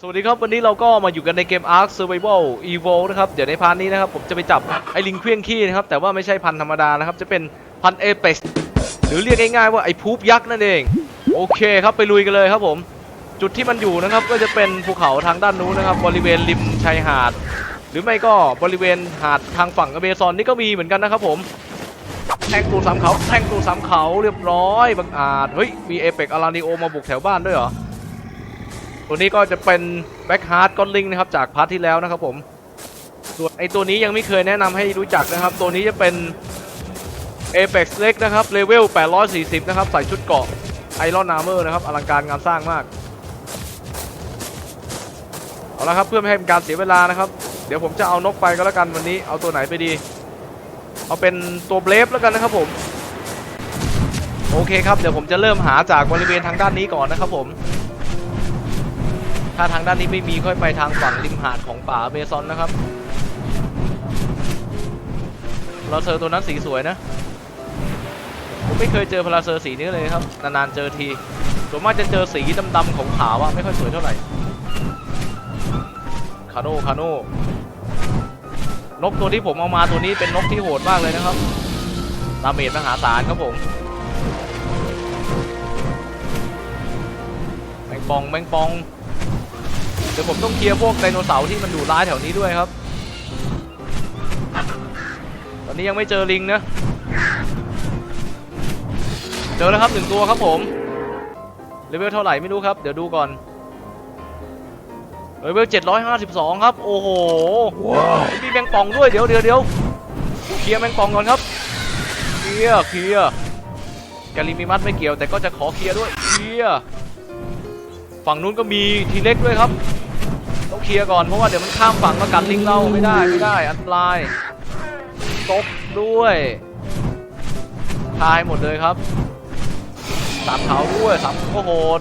สวัสดีครับ วันนี้เราก็มาอยู่กันในเกม Ark Survival Evo นะครับ เดี๋ยวในพาร์ทนี้นะครับ ผมจะไปจับไอ้ลิงเคลี้ยงขี้นะครับ แต่ว่าไม่ใช่พันธรรมดานะครับ จะเป็นพันเอเปกหรือเรียกง่ายๆว่าไอ้พูบยักษ์นั่นเอง โอเคครับไปลุยกันเลยครับผม จุดที่มันอยู่นะครับก็จะเป็นภูเขาทางด้านนู้นนะครับ บริเวณริมชายหาด หรือไม่ก็บริเวณหาดทางฝั่งอเมซอนนี่ก็มีเหมือนกันนะครับผมแทงตูดสามเขาแทงตูดสามเขาเรียบร้อยบังอาจเฮ้ยมีเอเปกอารานิโอมาบุกแถวบ้านด้วยเหรอ ตัวนี้ก็จะเป็นแบ็คฮาร์ดก้อนลิงนะครับจากพาร์ทที่แล้วนะครับผมส่วนไอตัวนี้ยังไม่เคยแนะนำให้รู้จักนะครับ ตัวนี้จะเป็น Apex เล็กนะครับเลเวล 840 นะครับ ใส่ชุดเกราะไอรอนอาเมอร์นะครับอลังการงานสร้างมาก เอาละครับเพื่อไม่ให้เป็นการเสียเวลานะครับ เดี๋ยวผมจะเอานกไปก็แล้วกันวันนี้เอาตัวไหนไปดี เอาเป็นตัวเบลฟแล้วกันนะครับผม โอเคครับ เดี๋ยวผมจะเริ่มหาจากบริเวณทางด้านนี้ก่อนนะครับผม ถ้าทางด้านนี้ไม่มีค่อยไปทางฝั่งริมหาดของป่าเมซอนนะครับพลาเซอร์ตัวนั้นสีสวยนะผมไม่เคยเจอพลาเซอร์สีนี้เลยครับ นานๆเจอทีส่วนมากจะเจอสีดำๆของขาวๆอะไม่ค่อยสวยเท่าไหร่ คาโน่คาโน่นกตัวที่ผมเอามาตัวนี้เป็นนกที่โหดมากเลยนะครับดาเมจมหาศาลครับผมแมงปองแมงปอง ดี๋ยวผมต้องเคลียร์พวกไดโนเสาร์ที่มันดุร้ายแถวนี้ด้วยครับ ตอนนี้ยังไม่เจอลิงนะ เจอแล้วครับหนึ่งตัวครับผมเลเวลเท่าไหร่ไม่รู้ครับ เดี๋ยวดูก่อนเลเวล752 ครับ โอ้โห มีแมงป่องด้วย เดี๋ยวเดี๋ยวเดี๋ยวเคลียร์แมงป่องก่อนครับ เคลียร์ เคลียร์แกลิมิมัสไม่เกี่ยวแต่ก็จะขอเคลียร์ด้วย เคลียร์ ฝั่งนู้นก็มีทีเล็กด้วยครับ ต้องเคลียร์ก่อนเพราะว่าเดี๋ยวมันข้ามฝั่งมากัดลิงเราไม่ได้ไม่ได้อันตรายตบด้วยทายหมดเลยครับสามเขาด้วยสามโอ้โหด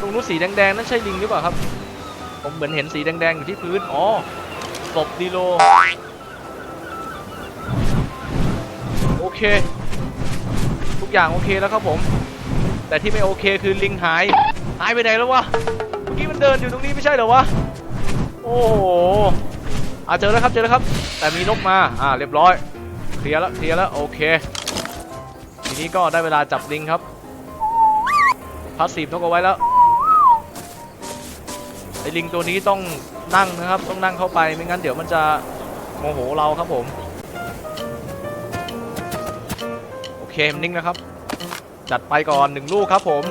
ตรงนู้นสีแดงๆนั่นใช่ลิงหรือเปล่าครับ ผมเหมือนเห็นสีแดงๆอยู่ที่พื้นอ๋อศพดีโลโอเค ทุกอย่างโอเคแล้วครับผม แต่ที่ไม่โอเคคือลิงหาย หายไปไหนแล้ววะ เมื่อกี้มันเดินอยู่ตรงนี้ไม่ใช่เหรอวะ โอ้โหอะเจอแล้วครับเจอแล้วครับ แต่มีนกมา อ่าเรียบร้อย เคลียร์แล้วเคลียร์แล้วโอเค ทีนี้ก็ได้เวลาจับลิงครับ พัสซีฟนกเอาไว้แล้ว ไอ้ลิงตัวนี้ต้องนั่งนะครับ ต้องนั่งเข้าไปไม่งั้นเดี๋ยวมันจะโมโหเราครับผม โอเคมันนิ่งนะครับ จัดไปก่อนหนึ่งลูกครับผม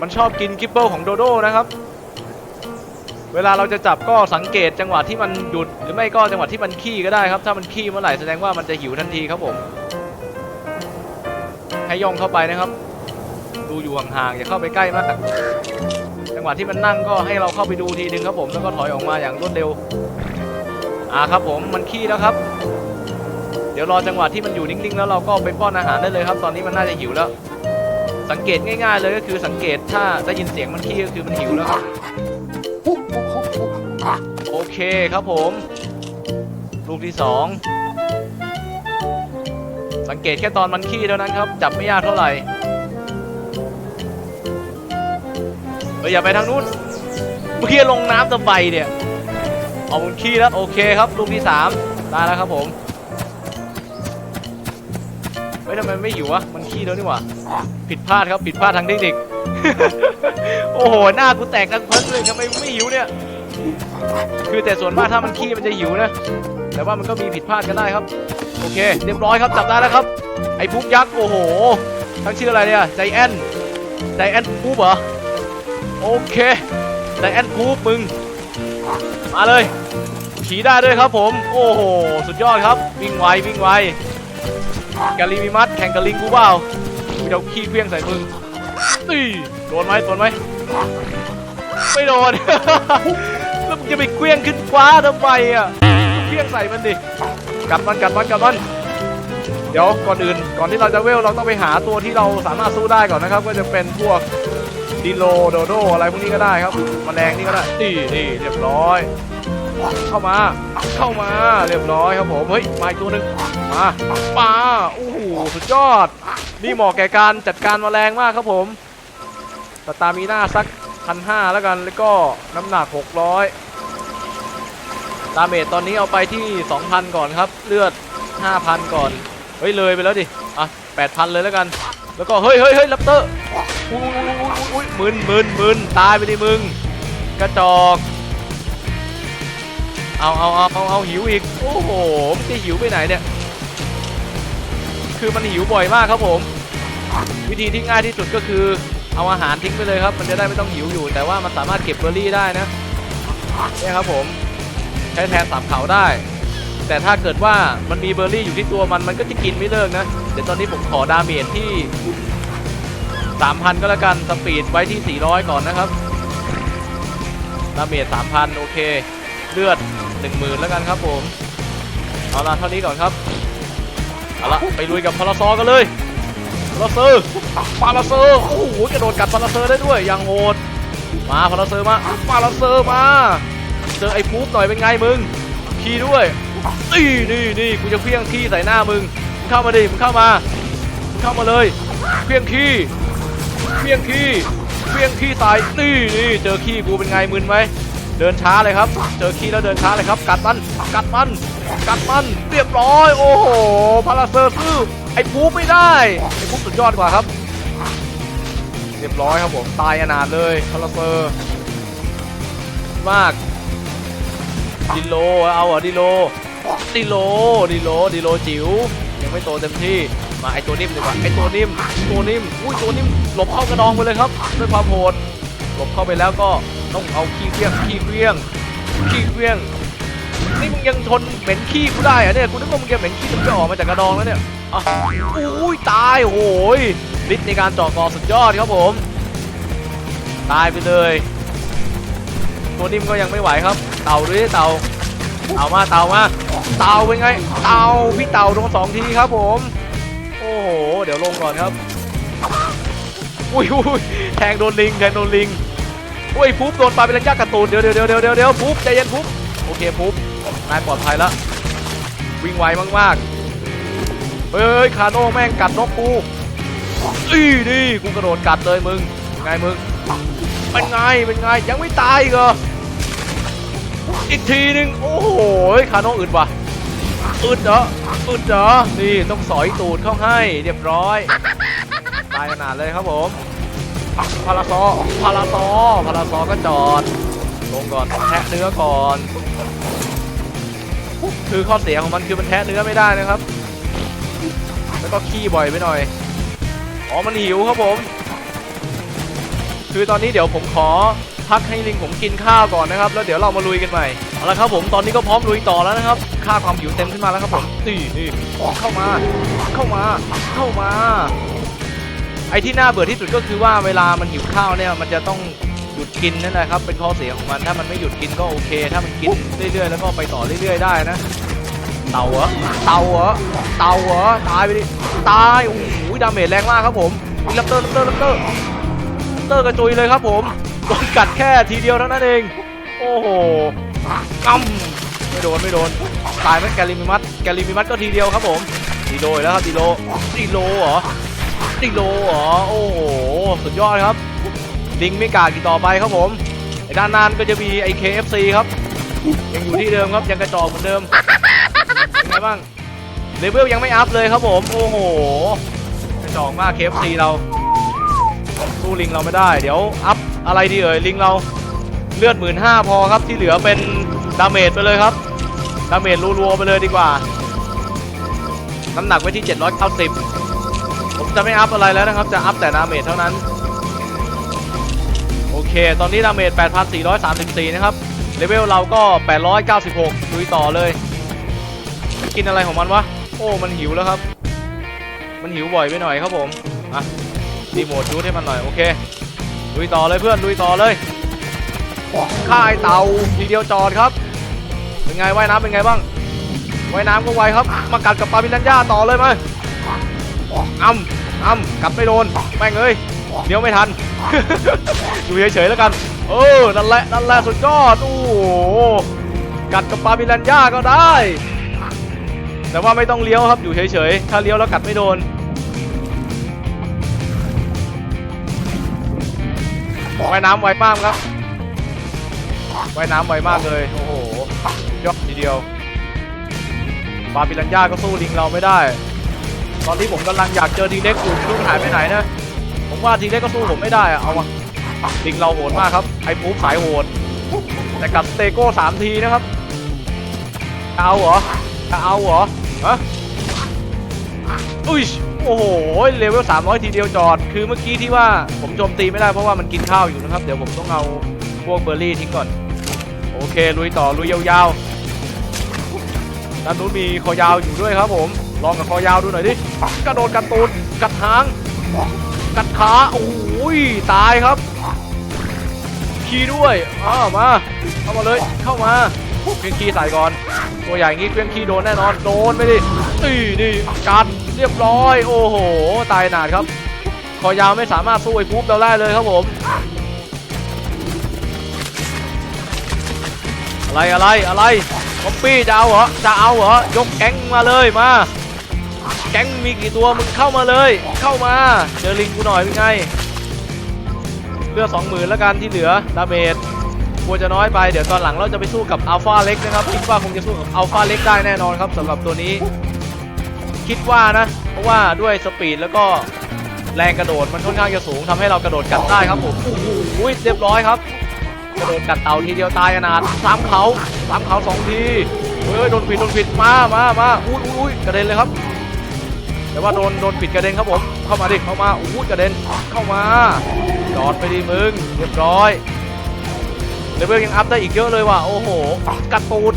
มันชอบกินกิบเบิลของโดโด้นะครับ เวลาเราจะจับก็สังเกตจังหวะที่มันหยุดหรือไม่ก็จังหวะที่มันขี้ก็ได้ครับ ถ้ามันขี้เมื่อไหร่แสดงว่ามันจะหิวทันทีครับผม ให้ย่องเข้าไปนะครับ ดูอยู่ห่างๆอย่าเข้าไปใกล้มากจังหวะที่มันนั่งก็ให้เราเข้าไปดูทีนึงครับผมแล้วก็ถอยออกมาอย่างรวดเร็วอ่าครับผมมันขี้แล้วครับ เดี๋ยวรอจังหวะที่มันอยู่นิ่งๆ แล้วเราก็ไปป้อนอาหารได้เลยครับ ตอนนี้มันน่าจะหิวแล้ว สังเกตง่าย ๆ เลยก็คือสังเกตถ้าได้ยินเสียงมันขี้ก็คือมันหิวแล้วครับโอเคครับผม ลูกที่สองสังเกตแค่ตอนมันขี้เท่านั้นครับ จับไม่ยากเท่าไหร่เฮ้ยอย่าไปทางนู้นเมื่อกี้ลงน้ำตะไบเนี่ยเอามันขี้แล้วโอเคครับ ลูกที่สามได้แล้วครับผม ฮ้ยทำไมไม่หิววะ มันขี้แล้วนี่หว่า ผิดพลาดครับผิดพลาดทางเทคนิค โอ้โห หน้ากูแตกทั้งพิ่นเลยทำไมไม่หิวเนี่ย คือแต่ส่วนมากถ้ามันขี้มันจะหิวนะ แต่ว่ามันก็มีผิดพลาดกันได้ครับ โอเค เรียบร้อยครับจับได้แล้วครับ ไอ้พุกยักษ์ โอ้โห ทั้งชื่ออะไรเนี่ยใจแอนใจแอนพูบเหรอ โอเคใจแอนพูบมึง มาเลยขี่ได้ด้วยครับผม โอ้โห สุดยอดครับ วิ่งไว วิ่งไว กาลิมิมัสแข่งกับลิงกูเปล่ากูจะเอาขี้เพี้ยงใส่มึงตีโดนไหมโดนไหมไม่โดน แล้วมึงจะไปเคลี้ยงขึ้นฟ้าทำไมอะเคลี้ยงใส่มันดิ กัดมันกัดมันกัดมัน เดี๋ยวก่อนอื่น ก่อนที่เราจะเวลเราต้องไปหาตัวที่เราสามารถสู้ได้ก่อนนะครับ ก็จะเป็นพวกดิโลโดโดอะไรพวกนี้ก็ได้ครับแมลงนี่ก็ได้นี่นี่เรียบร้อย เข้ามา เข้ามา เรียบร้อยครับผม เฮ้ยมาอีกตัวหนึ่ง มาปลาโอ้โหสุดยอด นี่เหมาะแก่การจัดการแมลงมากครับผมสตามีหน้าสักพันห้าแล้วกันแล้วก็น้ำหนัก 600ดาเมจตอนนี้เอาไปที่ 2,000 ก่อนครับ เลือด 5,000 ก่อน เฮ้ย เลยไปแล้วดิ อะ 8,000 เลยแล้วกัน แล้วก็ เฮ้ยเฮ้ยเฮ้ยลัปเตอร์อุ้ยอุ้ยอุ้ยมึนมึนมึนตายไปดิมึง กระจอก เอาเอาเอาเอาเอาหิวอีก โอ้โหมันจะหิวไปไหนเนี่ย คือมันหิวบ่อยมากครับผม วิธีที่ง่ายที่สุดก็คือ เอาอาหารทิ้งไปเลยครับ มันจะได้ไม่ต้องหิวอยู่ แต่ว่ามันสามารถเก็บเบอร์รี่ได้นะเนี่ยครับผมใช้แทนสับเขาได้ แต่ถ้าเกิดว่ามันมีเบอร์รี่อยู่ที่ตัวมันมันก็จะกินไม่เลิกนะเดี๋ยวตอนนี้ผมขอดาเมจที่ 3,000 ก็แล้วกันสปีดไว้ที่ 400 ก่อนนะครับดาเมจ3,000 โอเค เลือด 10,000 แล้วกันครับผม เอาละเท่านี้ก่อนครับ เอาละไปลุยกับพาราซอกันเลยพาราเซอร์พาราเซอร์โอ้โหกระโดดกัดพาราเซอร์ได้ด้วยอย่างโหดมาพาราเซอร์มาพาราเซอร์มาเจอไอ้ฟูฟหน่อยเป็นไงมึงขี้ด้วยนี่นี่นี่กูจะเพี้ยงขี้ใส่หน้ามึงมึงเข้ามาดิมึงเข้ามามึงเข้ามาเลยเพี้ยงขี้เพี้ยงขี้เพี้ยงขี้ใส่นี่นี่เจอขี้กูเป็นไงมึนไหม เดินช้าเลยครับ เจอขี้แล้วเดินช้าเลยครับ กัดมัน กัดมัน กัดมัน เรียบร้อย โอ้โห พาราเซอร์ซื้อไอ้ฟูไม่ได้ ไอ้ฟูสุดยอดกว่าครับ เรียบร้อยครับผม ตายอนาถเลยพาราเซอร์มาก ดิโล เอาเหรอะดิโล ดิโล ดิโล ดิโลจิ๋ว ยังไม่โตเต็มที่ มาไอตัวนิ่มดีกว่า ไอตัวนิ่ม ตัวนิ่ม อุ้ยตัวนิ่ม หลบเข้ากระดองไปเลยครับ ด้วยความโหด หลบเข้าไปแล้วก็ต้องเอาขี้เฟี้ยงขี้เฟี้ยงขี้เฟี้ยงนี่มึงยังทนเหม็นขี้กูได้อะเนี่ยกูนึกว่ามึงจะเหม็นขี้มึงจะออกมาจากกระดองแล้วเนี่ยอะอุ้ยตายโอ้ยฤทธิ์ในการจาะคอสุดยอดครับผม ตายไปเลยตัวนิ่มก็ยังไม่ไหวครับ เต่าด้วยเต่าเต่ามาเต่ามาเต่าเป็นไงเต่าพี่เต่าโดนสองทีครับผม โอ้โห เดี๋ยวลงก่อนครับ อุ้ยอุ้ยแทงโดนลิงแทงโดนลิง อ้ยฟุบโดนปลาเป็นยักษ์กร์ตูนเดี๋ยวเดี๋ยวเดี๋ยวเดี๋ยวเดี๋ยวเดี๋ยวฟุบใจเย็นฟุบโอเคฟุบนายปลอดภัยแล้ววิ่งไวมากๆเฮ้ยคาโน่แม่งกัดนกกูอีนี่กูกระโดดกัดเลยมึงไงมึงเป็นไงเป็นไงยังไม่ตายกเหรออีกทีหนึงโอ้โหคาโน่อึดว่ะอึดเหรออึดเหรอนี่ต้องสอยตูดเข้าให้เรียบร้อยตายขนาดเลยครับผม พาราซอพาราซอพาราซอก็จอด ลงก่อนแทะเนื้อก่อน คือข้อเสียของมันคือมันแทะเนื้อไม่ได้นะครับ แล้วก็ขี้บ่อยไปหน่อย อ๋อ มันหิวครับผม คือตอนนี้เดี๋ยวผมขอพักให้ลิงผมกินข้าวก่อนนะครับ แล้วเดี๋ยวเรามาลุยกันใหม่เอาละครับผมตอนนี้ก็พร้อมลุยต่อแล้วนะครับ ค่าความหิวเต็มขึ้นมาแล้วครับผมนี่นี่เข้ามา เข้ามา เข้ามา ไอ้ที่น่าเบื่อที่สุดก็คือว่าเวลามันหิวข้าวเนี่ยมันจะต้องหยุดกินนั่นแหละครับ เป็นข้อเสียของมันถ้ามันไม่หยุดกินก็โอเค ถ้ามันกินเรื่อยๆแล้วก็ไปต่อเรื่อยๆได้นะเต่าเหรอเต่าเหรอเต่าเหรอตายไปดิตายโอ้โหดาเมจแรงมากครับผมมีลัปเตอร์ลัปเตอร์ลัปเตอร์เตอร์กระจุยเลยครับผมโดนกัดแค่ทีเดียวเท่านั้นเอง โอ้โหกำไม่โดนไม่โดนตายไหมแกลิมิมัสแกลิมิมัสก็ทีเดียวครับผมดีโลอีกแล้วครับดีโลดีโลเหรอ ดีโลเหรอ โอ้โห สุดยอดครับ ลิงไม่กาดกี่ต่อไปครับผมด้านนั้นก็จะมีไอ้ KFC ครับ ยังอยู่ที่เดิมครับ ยังกระจอกเหมือนเดิมเป็นไงบ้างเลเวลยังไม่อัพเลยครับผม โอ้โห กระจอกมาก KFC เราสู้ลิงเราไม่ได้ เดี๋ยวอัพอะไรดีเอ่ยลิงเราเลือดหมื่นห้าพอครับที่เหลือเป็นดาเมจไปเลยครับดาเมจรัวๆไปเลยดีกว่า น้ำหนักไว้ที่ 790 ผมจะไม่อัพอะไรแล้วนะครับ จะอัพแต่ดาเมจเท่านั้น โอเค ตอนนี้ดาเมจ 8,434 นะครับ เลเวลเราก็ 896ลุยต่อเลย กินอะไรของมันวะ โอ้ มันหิวแล้วครับ มันหิวบ่อยไปหน่อยครับผม อะรีโมทยูให้มันหน่อย โอเค ลุยต่อเลยเพื่อน ลุยต่อเลยค่ายเต่าทีเดียวจอดครับ เป็นไงว่ายน้ำเป็นไงบ้างว่ายน้ำก็ไวครับ มากัดกับปลาบิลันย่าต่อเลยมา อ้ำอ้ำกัดไม่โดนแม่งเอ้ยเดี๋ยวไม่ทัน อยู่เฉยๆแล้วกัน เออ นั่นแหละ นั่นแหละสุดยอด โอ้โห กัดกับปลาบิลันย่าก็ได้ แต่ว่าไม่ต้องเลี้ยวครับ อยู่เฉยๆ ถ้าเลี้ยวแล้วกัดไม่โดน ว่ายน้ำไวมากครับ ว่ายน้ำไวมากเลย โอ้โห ยอดทีเดียวบาบิลันย่าก็สู้ลิงเราไม่ได้ ตอนที่ผมกำลังอยากเจอทีเล็กอยู่ไม่รู้หายไปไหนนะ ผมว่าทีเล็กก็สู้ผมไม่ได้อะเอาวะลิงเราโหดมากครับ ไอ้ปุ๊บสายโหด แต่กัดสเตโก้สามทีนะครับจะเอาเหรอจะเอาเหรอฮะอุ้ยโอ้โห เลเวล300ทีเดียวจอด คือเมื่อกี้ที่ว่าผมโจมตีไม่ได้เพราะว่ามันกินข้าวอยู่นะครับ เดี๋ยวผมต้องเอาพวกเบอร์รี่ทิ้งก่อน โอเค ลุยต่อ ลุยยาวๆด้านนู้นมีคอยาวอยู่ด้วยครับผม ลองกับคอยาวดูหน่อยดิกระโดดกัดตูดกัดหาง กัดขาโอ้โหตายครับคีย์ด้วยอ้ามาเข้ามาเลยเข้ามาเครื่องคีย์ใส่ก่อน ตัวใหญ่งี้เครื่องคีย์โดนแน่นอนโดนไปดิตีนี่กัดเรียบร้อย โอ้โห ตายหนาดครับ คอยาวไม่สามารถสู้ไอ้ปุ๊บเราได้เลยครับผมอะไรอะไรอะไรคอมปี้จะเอาเหรอจะเอาเหรอยกแก๊งมาเลยมา แก๊งมีกี่ตัวมึงเข้ามาเลย เข้ามา เจอลิงกูหน่อยเป็นไงเลือดสองหมื่นแล้วกันที่เหลือดาเมจกลัวจะน้อยไปเดี๋ยวตอนหลังเราจะไปสู้กับอัลฟาเล็กนะครับคิดว่าคงจะสู้กับอัลฟาเล็กได้แน่นอนครับสำหรับตัวนี้ คิดว่านะ เพราะว่าด้วยสปีดแล้วก็แรงกระโดดมันค่อนข้างจะสูงทำให้เรากระโดดกัดได้ครับผมโอ้โหเรียบร้อยครับ กระโดดกัดเต่าทีเดียวตายขนาดสามเขาสามเขาสองทีเฮ้ยโดนปิดโดนปิดมามามาอุ้ยอุ้ยกระเด็นเลยครับ แต่ว่าโดนโดนปิดกระเด็นครับผม เข้ามาดิ เข้ามาอู้กระเด็น เข้ามา จอดไปดิมึง เรียบร้อยเลเวลยังอัพได้อีกเยอะเลยว่ะ โอ้โหกระตูด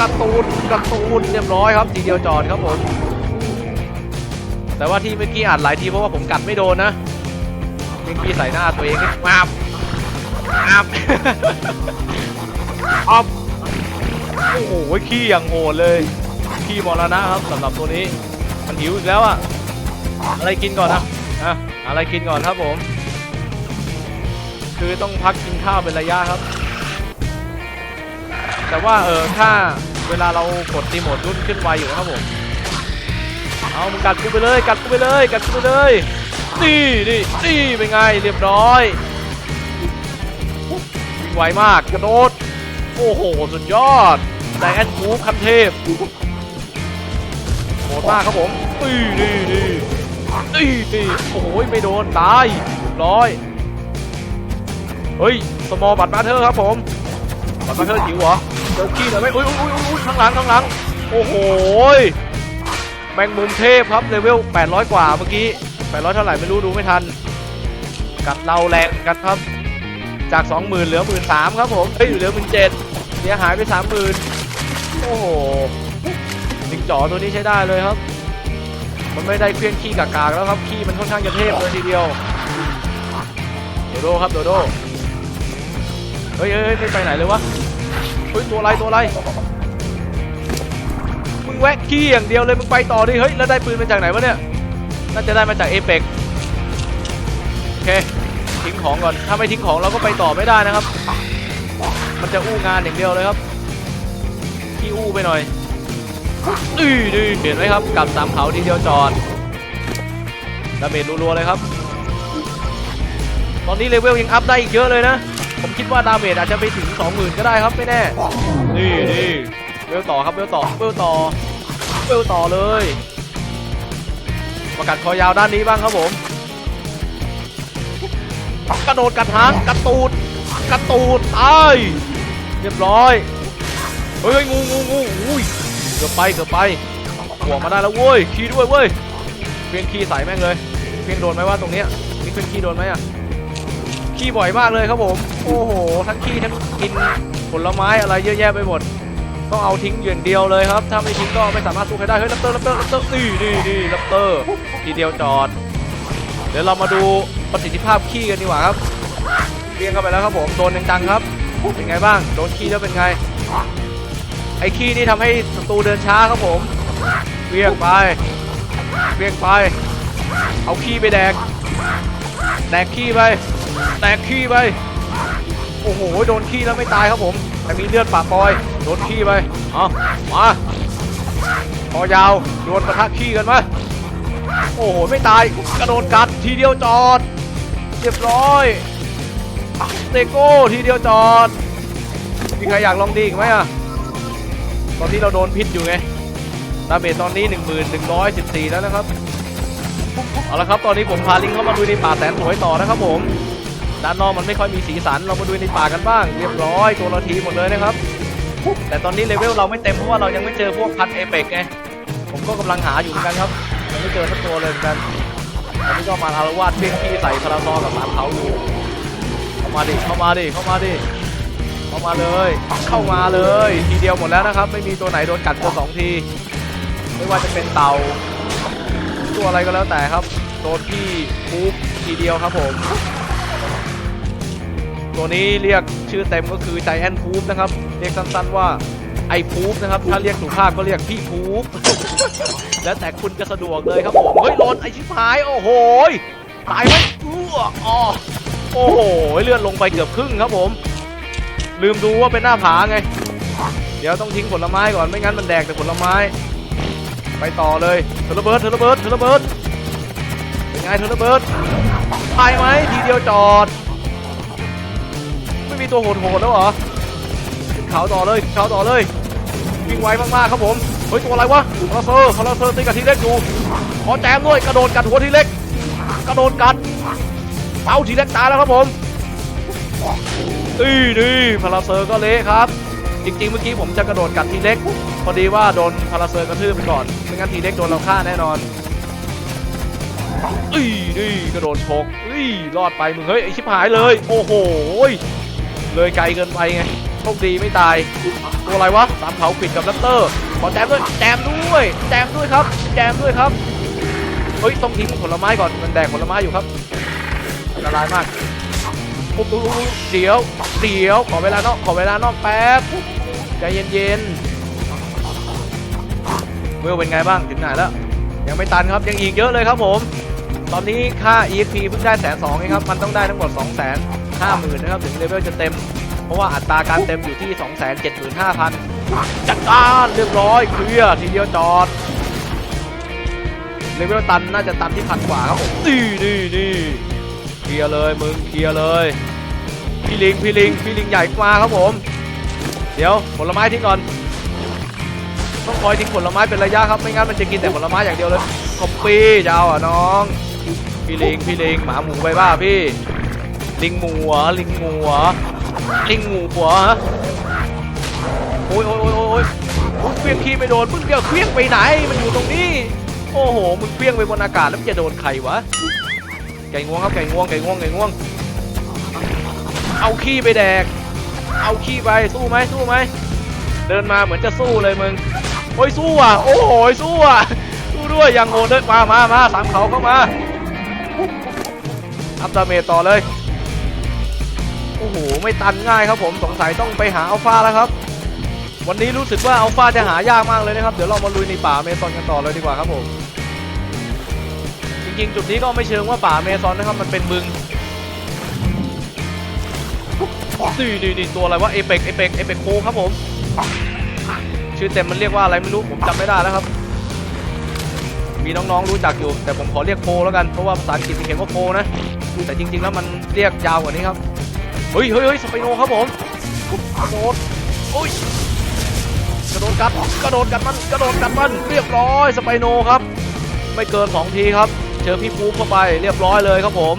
กระตูดกระตูดเรียบร้อยครับ ทีเดียวจอดครับผม แต่ว่าที่เมื่อกี้อ่านหลายทีเพราะว่าผมกัดไม่โดนนะเมื่อกี้ใส่หน้าตัวเองมาบมาบอัพโอ้โหขี้อย่างโหดเลย ขี้มรณะครับสำหรับตัวนี้ มันหิวอีกแล้วอะอะไรกินก่อนนะอะอะไรกินก่อนครับผม คือต้องพักกินข้าวเป็นระยะครับ แต่ว่าเออถ้าเวลาเรากดตีโหมดรุ่นขึ้นไวอยู่นะครับผม เอามึงกัดกูไปเลยกัดกูไปเลยกัดกูไปเลยนี่นี่นี่เป็นไงเรียบร้อยวิ่งไวมากกระโดดโอ้โห สุดยอดไดแอนมูคันเทพ โหดมากครับผมนี่นี่นี่นี่นี่โอ้โหไม่โดนตายร้อยเฮ้ยสมอบัตมาเธอครับผมบัตมาเธอหิวเหรอเจอขี้หน่อยไหมอุ้ยอุ้ยอุ้ยอุ้ยข้างหลังข้างหลังโอ้โหแมงมุมเทพครับเลเวล800 กว่าเมื่อกี้800เท่าไหร่ไม่รู้ดูไม่ทัน กัดเราแรงกันครับ จาก 20,000เหลือ 13,000ครับผมเฮ้ยเหลือ17,000เสียหายไป 30,000โอ้โห จ๋อตัวนี้ใช้ได้เลยครับ มันไม่ได้เคลื่อนขี้กากๆแล้วครับขี้มันค่อนข้างจะเทพเลยทีเดียวโดโดครับโดโดเฮ้ยเฮ้ยเฮ้ยไม่ไปไหนเลยวะเฮ้ยตัวอะไรตัวอะไรมึงแวะขี้อย่างเดียวเลยมึงไปต่อดิเฮ้ยแล้วได้ปืนมาจากไหนวะเนี่ยน่าจะได้มาจากเอเปกโอเคทิ้งของก่อนถ้าไม่ทิ้งของเราก็ไปต่อไม่ได้นะครับ มันจะอู้งานอย่างเดียวเลยครับขี้อู้ไปหน่อย ดื้อดืเห็นไหมครับกลับสามเขาทีเดียวจอดดาเมจรัวๆเลยครับ ตอนนี้เลเวลยังอัพได้อีกเยอะเลยนะ ผมคิดว่าดาเมจอาจจะไปถึง 20,000 ก็ได้ครับไม่แน่ นี่นี่เวลต่อครับเวลต่อเวลต่อเวลต่อเลย ประกัดคอยาวด้านนี้บ้างครับผม กระโดดกัดหางกระตูดกระตูดตายเรียบร้อย เฮ้ยงูงูงูอุ้ย เกือบไปเกือบไปห่วงมาได้แล้วเว้ยขีด้วยเว้ยเพียงขี้ใส่แม่งเลยเพียงโดนไหมว่าตรงเนี้ยนี่เพียงขี้โดนไหมอะขี้บ่อยมากเลยครับผมโอ้โหทั้งขีทั้งกินผลไม้อะไรเยอะแยะไปหมดต้องเอาทิ้งอย่างเดียวเลยครับ ถ้าไม่ทิ้งก็ไม่สามารถสู้ใครได้เฮ้ยลัปเตอร์ลัปเตอร์ลัปเตอร์นี่นี่นี่ลัปเตอร์ทีเดียวจอด เดี๋ยวเรามาดูประสิทธิภาพขี้กันดีกว่าครับเรียงเข้าไปแล้วครับผมโดนจังๆครับเป็นไงบ้างโดนขี้แล้วเป็นไง ไอ้ขี้นี่ทำให้ศัตรูเดินช้าครับผมเวียงไปเวียงไป เอาขี้ไปแดก แดกขี้ไป แดกขี้ไป โอ้โห โดนขี้แล้วไม่ตายครับผม แต่มีเลือดปะปอย โดนขี้ไป เอามาคอยาว โดนปะทะขี้กันมาโอ้โห ไม่ตาย กระโดดกัดทีเดียวจอด เรียบร้อยเตโก้ทีเดียวจอด มีใครอยากลองดีอีกไหมอะ ตอนที่เราโดนพิษอยู่ไงดาเมจตอนนี้ 1114 แล้วนะครับ เอาละครับตอนนี้ผมพาลิงเข้ามาดูในป่าแสนสวยต่อนะครับผม ด้านนอกมันไม่ค่อยมีสีสัน เรามาดูในป่ากันบ้าง เรียบร้อยตัวละทีหมดเลยนะครับ แต่ตอนนี้เลเวลเราไม่เต็มเพราะว่าเรายังไม่เจอพวกพันเอเปกไง ผมก็กำลังหาอยู่เหมือนกันครับ ยังไม่เจอสักตัวเลยเหมือนกันตอนนี้ก็มาอารวาสเบี้ยงขี้ใส่พาราซอกับสามเขาอยู่ เข้ามาดิ เข้ามาดิ เข้ามาดิ เข้ามาเลยเข้ามาเลย ทีเดียวหมดแล้วนะครับ ไม่มีตัวไหนโดนกัดเกินสองที ไม่ว่าจะเป็นเต่า ตัวอะไรก็แล้วแต่ครับโดนที่ปุ๊บทีเดียวครับผม ตัวนี้เรียกชื่อเต็มก็คือใจแอนพูฟนะครับ เรียกสั้นๆว่าไอพูฟนะครับ ถ้าเรียกสุภาพก็เรียกพี่พูฟแล้วแต่คุณจะสะดวกเลยครับผม เฮ้ยหลนไอชิบหาย โอ้โหตายไหมอ้วอ๋อโอ้โหเลือดลงไปเกือบครึ่งครับผม ลืมดูว่าเป็นหน้าผาไง เดี๋ยวต้องทิ้งผลไม้ก่อนไม่งั้นมันแดกแต่ผลไม้ ไปต่อเลยเทอร์เบิร์ดเทอร์เบิร์ดเทอร์เบิร์ดเป็นไงเทอร์เบิร์ดตายไหมทีเดียวจอด ไม่มีตัวโหดๆแล้วเหรอขึ้นเขาต่อเลยเขาต่อเลยวิ่งไวมากๆครับผมเฮ้ยตัวอะไรวะพาราเซอร์พาราเซอร์ตีกับทีเล็กอยู่ขอแจมด้วยกระโดดกัดหัวทีเล็กกระโดดกัดเอาทีเล็กตายแล้วครับผม อีนี่พาราเซอร์ก็เละครับ จริงๆ เมื่อกี้ผมจะกระโดดกัดทีเล็กพอดีว่าโดนพาราเซอร์กระทืบไปก่อนไม่งั้นทีเล็กโดนเราฆ่าแน่นอนอีนี่กระโดดชกอีรอดไปมึงเฮ้ยไอชิบหายเลย โอ้โหเลยไกลเกินไปไงโชคดีไม่ตายตัวอะไรวะสามเขาปิดกับแรปเตอร์ขอแจมด้วยแจมด้วยแจมด้วยครับแจมด้วยครับเฮ้ยต้องทิ้งผลไม้ก่อนมันแดกผลไม้อยู่ครับอันตรายมาก ปุ๊บปุ๊บเดี๋ยวเดี๋ยวขอเวลานอกขอเวลานอกแป๊บใจเย็นๆเวลเป็นไงบ้างถึงไหนแล้ว ยังไม่ตันครับยังอีกเยอะเลยครับผม ตอนนี้ค่า EXP เพิ่งได้แสนสองเองครับ มันต้องได้ทั้งหมด2 5 0 0 0 0นะครับถึงเลเวลจะเต็ม เพราะว่าอัตราการเต็มอยู่ที่ 275,000 จัดการเรียบร้อยเคลียร์ทีเดียวจอดเลเวลตันน่าจะตันที่พันกว่าครับผมนี่นี่นี่ เคลียร์เลยมึงเคลียร์เลย พี่ลิงพี่ลิงพี่ลิงใหญ่มาครับผม เดี๋ยวผลไม้ทิ้งก่อนต้องคอยทิ้งผลไม้เป็นระยะครับไม่งั้นมันจะกินแต่ผลไม้อย่างเดียวเลยคอปปี้จะเอาอะน้อง พี่ลิงพี่ลิงหมาหมูไปบ้าพี่ ลิงหมูหรอลิงหมูหรอลิงหมูหัวฮะโอ้ยโอ้ยโอ้ยโอ้ยมึงเพี้ยงขี้ไม่โดนมึงเดี๋ยวเพี้ยงไปไหนมันอยู่ตรงนี้ โอ้โหมึงเพี้ยงไปบนอากาศแล้วมันจะโดนใครวะ ไก่งวงครับไก่งวงไก่งวงไก่งวง เอาขี้ไปแดก เอาขี้ไปสู้ไหมสู้ไหมเดินมาเหมือนจะสู้เลยมึงโอ้ยสู้อะโอ้โหสู้อะสู้ด้วยอย่างโหดเลยมามามาสามเขาเข้ามาอัพดาเมจต่อเลยโอ้โหไม่ตันง่ายครับผมสงสัยต้องไปหาอัลฟาแล้วครับ วันนี้รู้สึกว่าอัลฟาจะหายากมากเลยนะครับ เดี๋ยวเรามาลุยในป่าเมซอนกันต่อเลยดีกว่าครับผม ริงๆ จุดนี้ก็ไม่เชิงว่าป่าเมซอนนะครับ มันเป็นบึงนี่นี่นี่ตัวอะไรวะเอเปกเอเปกเอเปกโคครับผม ชื่อเต็มมันเรียกว่าอะไรไม่รู้ผมจำไม่ได้แล้วครับ มีน้องๆรู้จักอยู่ แต่ผมขอเรียกโคแล้วกันเพราะว่าภาษาอังกฤษมันเขียนว่าโคนะแต่จริง ๆ แล้วมันเรียกยาวกว่านี้ครับเฮ้ยเฮ้ยเฮ้ยสไปโนครับผมกระโดดโอ้ยกระโดดกัดกระโดดกัดมันกระโดดกัดมันเรียบร้อยสไปโนครับ ไม่เกินสองทีครับ เจอพี่ภูมิเข้าไปเรียบร้อยเลยครับผม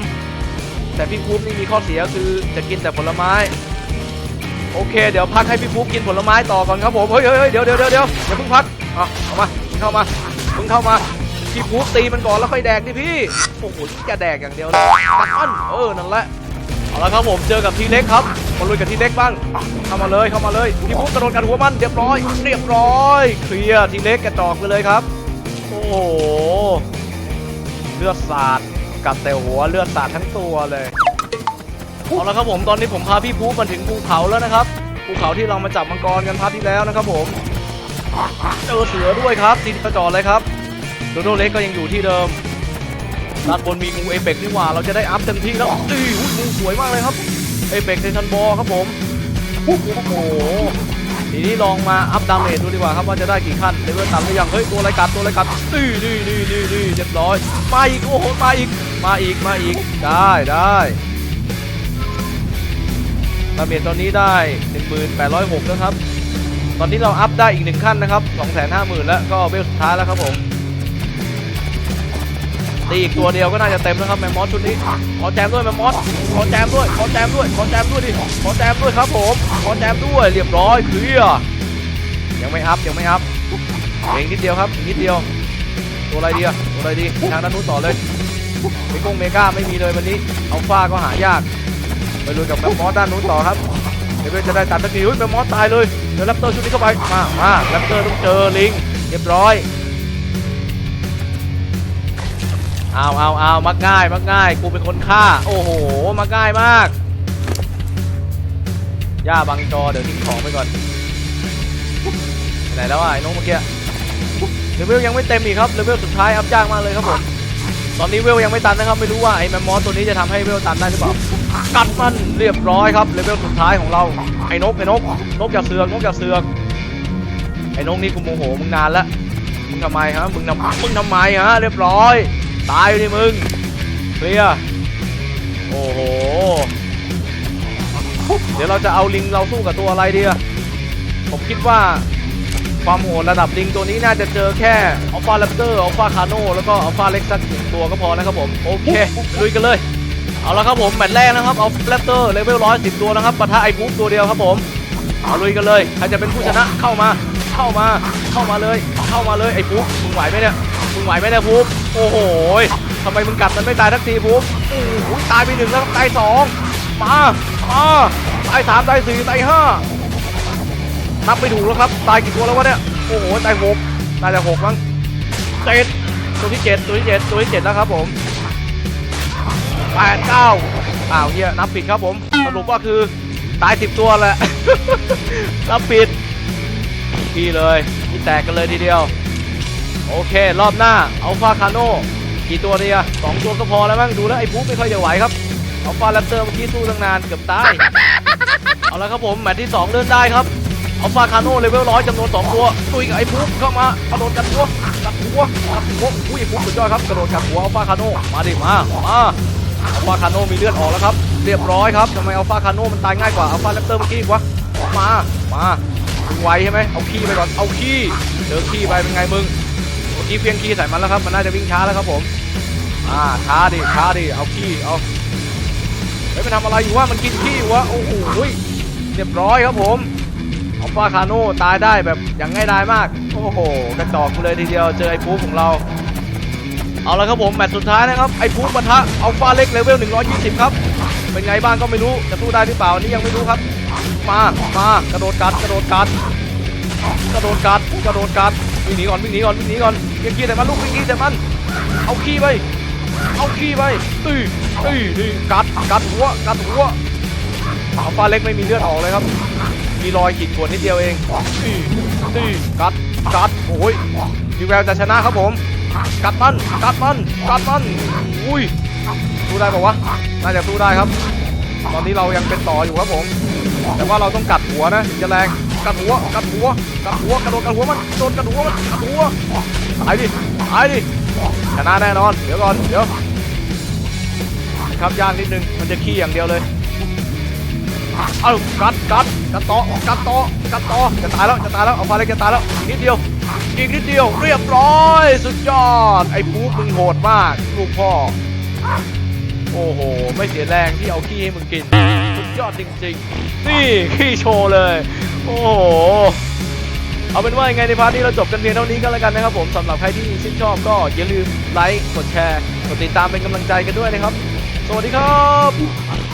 แต่พี่ภูมินี่มีข้อเสียคือจะกินแต่ผลไม้ โอเค เดี๋ยวพักให้พี่ภูมิกินผลไม้ต่อก่อนครับผมเฮ้ยเฮ้ยเฮ้ยเดี๋ยวเดี๋ยวเดี๋ยวเดี๋ยวอย่าเพิ่งพักเอาเอามาเข้ามามึงเข้ามาพี่ภูมิตีมันก่อนแล้วค่อยแดกดิพี่โอ้โหจะแดกอย่างเดียวเลยกัดมันเออนั่นแหละเอาละครับผมเจอกับทีเล็กครับมาลุยกับทีเล็กบ้างเข้ามาเลยเข้ามาเลยพี่พุกกระโดดกันหัวมันเรียบร้อย เรียบร้อย เคลียร์ทีเล็กกระจอกไปเลยครับ โอ้โห เลือดสาดกัดแต่หัวเลือดสาดทั้งตัวเลยเอาละครับผมตอนนี้ผมพาพี่พุกมาถึงภูเขาแล้วนะครับภูเขาที่เรามาจับมังกรกันพาร์ทที่แล้วนะครับผมเจอเสือด้วยครับทีกระจอกเลยครับโดโดเล็กก็ยังอยู่ที่เดิมด้านบนมีงูเอเปกนี่หว่าเราจะได้อัพเต็มที่แล้วตีอุ้ยงูสวยมากเลยครับเอเปกเทชันบอครับผมโอ้โห ทีนี้ลองมาอัพดาเมจดูดีกว่าครับว่าจะได้กี่ขั้นเลเวลต่ำหรือยังเฮ้ยตัวไรกัดตัวไรกัดนี่นี่นี่นี่นี่เรียบร้อยมาอีกโอ้โหมาอีกมาอีกมาอีกได้ได้ดาเมจตอนนี้ได้ 1806นะครับ ตอนนี้เราอัพได้อีกหนึ่งขั้นนะครับ 250,000 แล้วก็เวลสุดท้ายแล้วครับผม ตีอีกตัวเดียวก็น่าจะเต็มแล้วครับแมมมอสชุดนี้ ขอแจมด้วยแมมมอสขอแจมด้วย ขอแจมด้วย ขอแจมด้วยดิ ขอแจมด้วยครับผม ขอแจมด้วย เรียบร้อยเคลียร์ยังไม่อัพยังไม่อัพเองนิดเดียวครับนิดเดียว ตัวอะไรดีอะตัวอะไรดีทางด้านนู้นต่อเลยเมกงเมกาไม่มีเลยวันนี้อัลฟาก็หายาก ไปลุยกับแมมมอสด้านนู้นต่อครับเดี๋ยวจะได้ตัดตะกี้อุ้ยแมมมอสตายเลยเดี๋ยวแรปเตอร์ชุดนี้เข้าไปมามาแรปเตอร์ต้องเจอลิงเรียบร้อย เอาเอาเอามักง่ายมักง่าย กูเป็นคนฆ่า โอ้โห มักง่ายมาก ย่าบังจอเดี๋ยวทิ้งของไปก่อนไหนแล้วอะไอ้น้องเมื่อกี้เลเวลยังไม่เต็มอีกครับเลเวลสุดท้ายอัพยากมากเลยครับผมตอนนี้เวลยังไม่ตันนะครับไม่รู้ว่าไอ้แมมมอสตัวนี้จะทำให้เวลตันได้หรือเปล่ากัดมันเรียบร้อยครับเลเวลสุดท้ายของเราไอ้นกไอ้นกนกอย่าเสือกนกอย่าเสือกไอ้นกนี่กูโมโหมึงนานละมึงทำไมฮะมึงทำมึงทำไมฮะเรียบร้อย ตายดิมึง เคลียร์ โอ้โห เดี๋ยวเราจะเอาลิงเราสู้กับตัวอะไรดีอะผมคิดว่าความโหดระดับลิงตัวนี้น่าจะเจอแค่อัลฟาแรปเตอร์อัลฟาคาโนแล้วก็อัลฟาเล็กซัสหนึ่งตัวก็พอนะครับผม โอเค ลุยกันเลย เอาละครับผม แมตช์แรกนะครับอัลฟาแรปเตอร์เลเวลร้อยสิบตัวนะครับปะทะไอ้บุ๊ตัวเดียวครับผม เอาลุยกันเลย ใครจะเป็นผู้ชนะเข้ามา เข้ามา เข้ามาเลย เข้ามาเลยไอ้ปุ๊บมึงไหวไหมเนี่ย มึงไหวไหมเนี่ยปุ๊บโอ้โหทำไมมึงกัดมันไม่ตายทักทีปุ๊บโอ้โหตายไปหนึ่งแล้วตายสองมามาตายสามตายสี่ตายห้านับไม่ถูกแล้วครับ ตายกี่ตัวแล้ววะเนี่ย โอ้โห ตายหกน่าจะหกมั้งเจ็ดตัวที่เจ็ดตัวที่เจ็ดตัวที่เจ็ดแล้วครับผมแปดเก้าอ้าวเฮียนับผิดครับผม สรุปว่าคือตายสิบตัวแหละ นับผิดพี่เลยพี่แตกกันเลยทีเดียว โอเค รอบหน้าอัลฟาคาโนกี่ตัวเนี่ยสองตัวก็พอแล้วมั้งดูแล้วไอ้ปุ๊บไม่ค่อยจะไหวครับอัลฟาแรปเตอร์เมื่อกี้สู้ตั้งนานเกือบตายเอาละครับผมแมตช์ที่ 2 เดินได้ครับอัลฟาคาโนเลเวลร้อยจำนวน 2 ตัวตุยกับไอ้ปุ๊บเข้ามากระโดดกัดหัวกัดหัวกัดหัวอุ้ยไอ้ปุ๊บสุดยอดครับกระโดดกัดหัวอัลฟาคาโนมาดิมามาอัลฟาคาโนมีเลือดออกแล้วครับเรียบร้อยครับทำไมอัลฟาคาโนมันตายง่ายกว่าอัลฟาแรปเตอร์เมื่อกี้วะมามามึงไวใช่ไหมเอาขี้ไปก่อนเอาขี้เจอขี้ไปเป็นไงมึง กี้เพียงขี้ใส่มันแล้วครับ มันน่าจะวิ่งช้าแล้วครับผม อ่า ช้าดิ ช้าดิ เอาขี้ เอาเฮ้ยมันทำอะไรอยู่วะ มันกินขี้วะ โอ้โหเรียบร้อยครับผมอัลฟาคาโน่ตายได้แบบอย่างง่ายดายมาก โอ้โห กระจอกกูเลยทีเดียว เจอไอ้พูของเรา เอาละครับผม แมตช์สุดท้ายนะครับ ไอ้พูปะทะอัลฟาเล็กเลเวล 120 ครับ เป็นไงบ้างก็ไม่รู้ จะสู้ได้หรือเปล่าอันนี่ยังไม่รู้ครับ มา มากระโดดกัด กระโดดกัด กระโดดกัด กระโดดกัด วิ่งหนีก่อนวิ่งหนีก่อนวิ่งหนีก่อนเกียร์ขี้แต่มันลูกวิ่งขี้แต่มัน เอาขี้ไป เอาขี้ไปตื้อตื้อตื้อกัดกัดหัวกัดหัวอัลฟาเล็กไม่มีเลือดออกเลยครับ มีรอยขีดข่วนนิดเดียวเองตีตีกัดกัดโอ้ยมีแววจะชนะครับผม กัดมันกัดมันกัดมันอุ้ยสู้ได้ปะวะน่าจะสู้ได้ครับ ตอนนี้เรายังเป็นต่ออยู่ครับผม แต่ว่าเราต้องกัดหัวนะจะแรง กัดหัวกัดหัวกัดหัวกระโดดกัดหัวมันโดนกัดหัวมันกัดหัวตายดิตายดิชนะแน่นอนเดี๋ยวก่อนเดี๋ยวครับยากนิดนึงมันจะขี้อย่างเดียวเลยเอากัดกัดกัดต่อกัดต่อกัดต่อจะตายแล้วจะตายแล้วเอาฟาเล็กจะตายแล้วนิดเดียวอีกนิดเดียวเรียบร้อยสุดยอดไอ้ปู๊มึงโหดมากลูกพ่อโอ้โหไม่เสียแรงที่เอาขี้ให้มึงกิน ยอดจริงๆ นี่ขี้โชว์เลย โอ้โห เอาเป็นว่ายังไงในพาร์ทนี้เราจบกันเพียงเท่านี้ก็แล้วกันนะครับผมสำหรับใครที่ชื่นชอบก็อย่าลืมไลค์ กดแชร์ กดติดตามเป็นกำลังใจกันด้วยนะครับ สวัสดีครับ